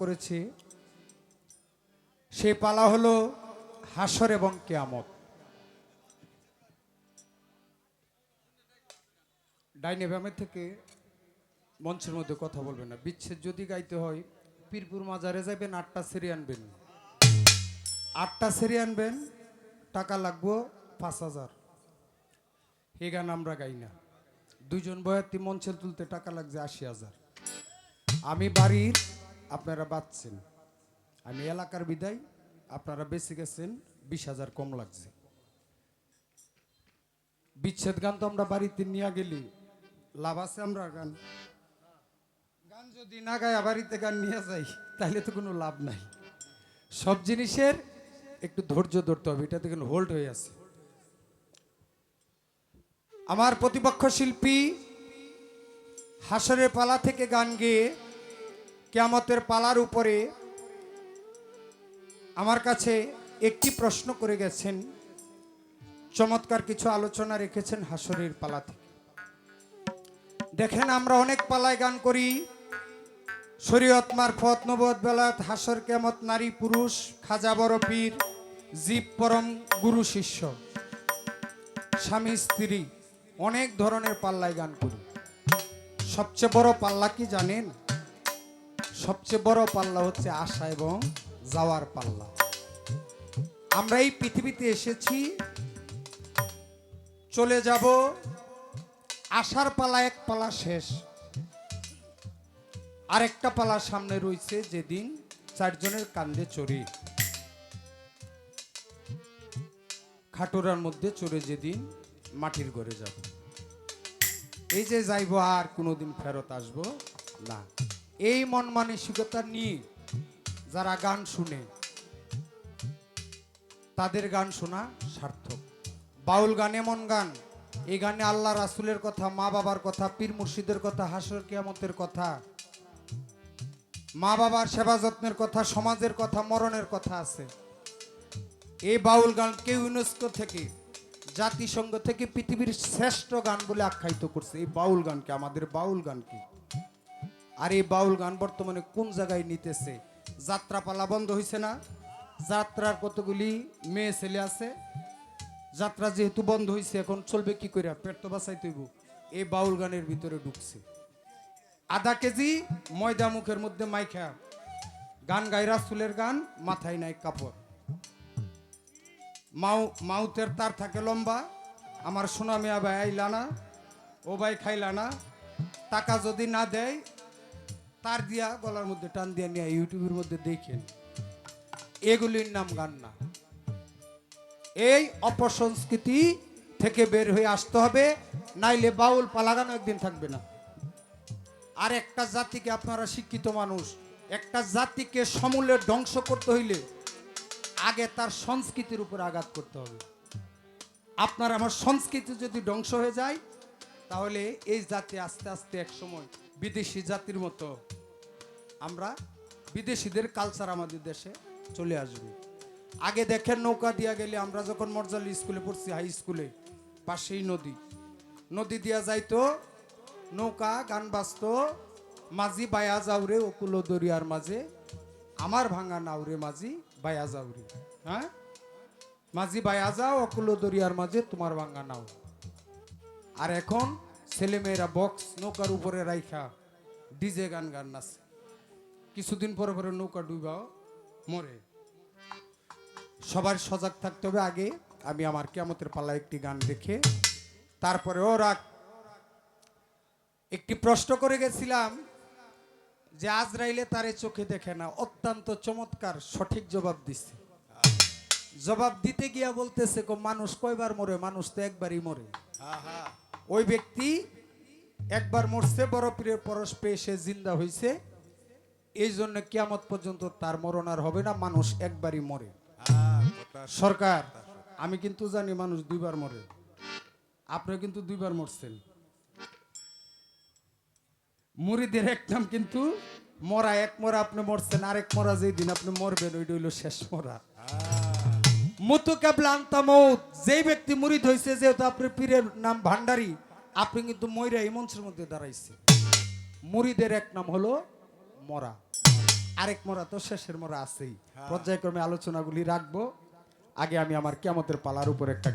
করেছি সে পালা হলো হাসর এবং কেয়ামত। ডাইনে ব্যামের থেকে মঞ্চের মধ্যে কথা বলবেন না। বিচ্ছেদ যদি গাইতে হয়, পীরপুর মাজারে যাবেন আটটা সেরি আনবেন। আটটা সেরি আনবেন, টাকা লাগবো পাঁচ হাজার। এ গান আমরা গাই না। দুইজন বয়াতি মঞ্চে তুলতে টাকা লাগছে আশি হাজার। আমি বাড়ির আপনারা বাঁচছেন। আমি এলাকার বিদায়, আপনারা বেঁচে গেছেন, বিশ হাজার কম লাগছে। বিচ্ছেদ গান তো আমরা বাড়িতে নিয়ে গেলি, লাভ আছে আমরা গান। গান যদি না গায়া বাড়িতে গান নিয়ে যাই, তাহলে তো কোনো লাভ নাই। সব জিনিসের একটু ধৈর্য ধরতে হবে, এটা দেখুন হোল্ড হয়ে আছে। আমার প্রতিপক্ষ শিল্পী হাসরের পালা থেকে গান গেয়ে কেয়ামতের পালার উপরে আমার কাছে একটি প্রশ্ন করে গেছেন। চমৎকার কিছু আলোচনা রেখেছেন হাসরের পালা থেকে। দেখেন, আমরা অনেক পালায় গান করি। শরীয়ত মারফত নবদ বেলাত হাসর কেমত নারী, পুরুষ, খাজা, বড় পীর, জীব, পরম, গুরু, শিষ্য, স্বামী, স্ত্রী, অনেক ধরনের পাল্লায় গান করি। সবচেয়ে বড় পাল্লা কি জানেন? সবচেয়ে বড় পাল্লা হচ্ছে আশা এবং যাওয়ার পাল্লা। আমরা এই পৃথিবীতে এসেছি, চলে যাব, আশার পালা এক পালা শেষ। আরেকটা পালা সামনে রয়েছে যেদিন চারজনের কান্দে চড়ে। খাটোরার মধ্যে চড়ে যেদিন মাটির ঘরে যাব। এই যে যাইব আর কোনোদিন ফেরত আসব না। এই মন মানসিকতা নিয়ে যারা গান শুনে, তাদের গান শোনা সার্থক। বাউল গান এমন গান, এই গানে আল্লাহ রাসুলের কথা, মা বাবার কথা, পীর মুর্শিদের কথা হাসর কিয়ামতের কথা, মা বাবার সেবা যত্নের কথা, সমাজের কথা, মরণের কথা আছে। এই বাউল গানকে ইউনেস্কো থেকে, জাতিসংঘ থেকে পৃথিবীর শ্রেষ্ঠ গান বলে আখ্যায়িত করছে। এই বাউল গানকে, আমাদের বাউল গানকে আর এই বাউল গান বর্তমানে কোন জায়গায় নিতেছে? যাত্রাপালা বন্ধ হয়েছে না? যাত্রার কতগুলি মেয়ে ছেলে আছে? যাত্রা যেহেতু বন্ধ হয়েছে এখন চলবে কি করে পেট তো বাঁচাই তৈব এই বাউল গানের ভিতরে ঢুকছে। আধা কেজি ময়দা মুখের মধ্যে মাইখা। গান গাই রাসুলের গান, মাথায় নাই কাপড়। মাউ, মাউতের তার থাকে লম্বা। আমার সোনা মিয়া ভাই আইলা না, ও ভাই খাইলা না। টাকা যদি না দেয় তার দিয়া গলার মধ্যে টান দিয়ে নিয়ে ইউটিউবের মধ্যে দেখেন। এগুলির নাম গান না এই অপসংস্কৃতি থেকে বের হয়ে আসতে হবে, নাইলে বাউল পালাগানো একদিন থাকবে না। আর একটা জাতিকে আপনারা শিক্ষিত মানুষ, একটা জাতিকে সমূলে ধ্বংস করতে হইলে আগে তার সংস্কৃতির উপর আঘাত করতে হবে। আপনার আমার সংস্কৃতি যদি ধ্বংস হয়ে যায়, তাহলে এই জাতি আস্তে আস্তে এক সময় বিদেশি জাতির মতো আমরা বিদেশিদের কালচার আমাদের দেশে চলে আসবে। আগে দেখেন নৌকা দিয়া গেলে আমরা যখন মর্যালি স্কুলে পড়ছি হাই স্কুলে পাশেই নদী। নদী দিয়া যাইতো, নৌকা, গান বাজত, মাঝি বায়া যাওরে ওকুলো দরিয়ার মাঝে, আমার ভাঙা নাওরে মাঝি বায়া যাওরে হ্যাঁ? মাঝি বায়া যাও, অকুলো দরিয়ার মাঝে তোমার ভাঙা নাও। আর এখন ছেলেমেয়েরা বক্স নৌকার উপরে রাইখা ডিজে গান গান নাচে। কিছুদিন পরে পরে নৌকা ডুবাও মরে। সবার সজাগ থাকতে হবে আগে। আমি আমার কেমতের পাল্লা একটি গান দেখে তারপরে ও রাখ একটি প্রশ্ন করে গেছিলাম যে আজরাইলে তারে চোখে দেখে না অত্যন্ত চমৎকার সঠিক জবাব দিচ্ছে জবাব দিতে গিয়া বলতেছে মানুষ কয়বার মরে? মানুষ তো একবারই মরে। ওই ব্যক্তি একবার মরছে, বড় পীরের পরশ পেয়ে সে জিন্দা হয়েছে এই জন্য কিয়ামত পর্যন্ত তার মরণ আর হবে না, মানুষ একবারই মরে। সরকার, আমি কিন্তু জানি মানুষ দুইবার মরে। আপনি কিন্তু দুইবার মরছেন। মুড়িদের এক নাম কিন্তু, মরা এক মরা আপনি মরছেন, আরেক মরা যেই দিন আপনি মরবেন, ওইটা হইল শেষ মরা। মুতু কেবলান্তা মৌত যেই ব্যক্তি মুরিদ হয়েছে যেহেতু আপনি পীরের নাম ভান্ডারি আপনি কিন্তু ময়রা এই মঞ্চের মধ্যে দাঁড়াইছে। মুড়িদের এক নাম হলো মরা। আরেক মরা তো শেষের মরা আছেই। পর্যায়ক্রমে আলোচনাগুলি রাখব। আগে আমি আমার কেমতের পালার উপর একটা